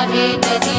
Hare Nadi